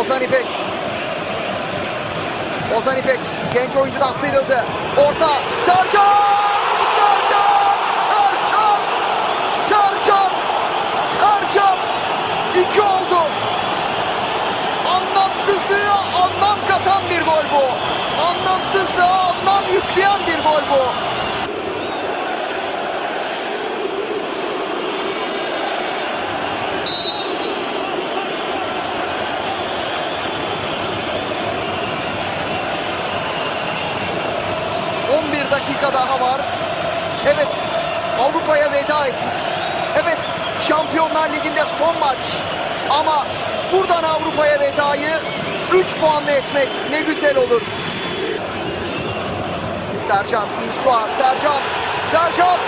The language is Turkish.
Ozan İpek. Ozan İpek genç oyuncudan sıyrıldı. Orta Sercan! Sercan! Sercan! Sercan! Sercan! İki oldu. ...11 dakika daha var. Evet, Avrupa'ya veda ettik. Evet, Şampiyonlar Ligi'nde son maç. Ama buradan Avrupa'ya vedayı 3 puanla etmek ne güzel olur. Sercan, İnsua, Sercan, Sercan,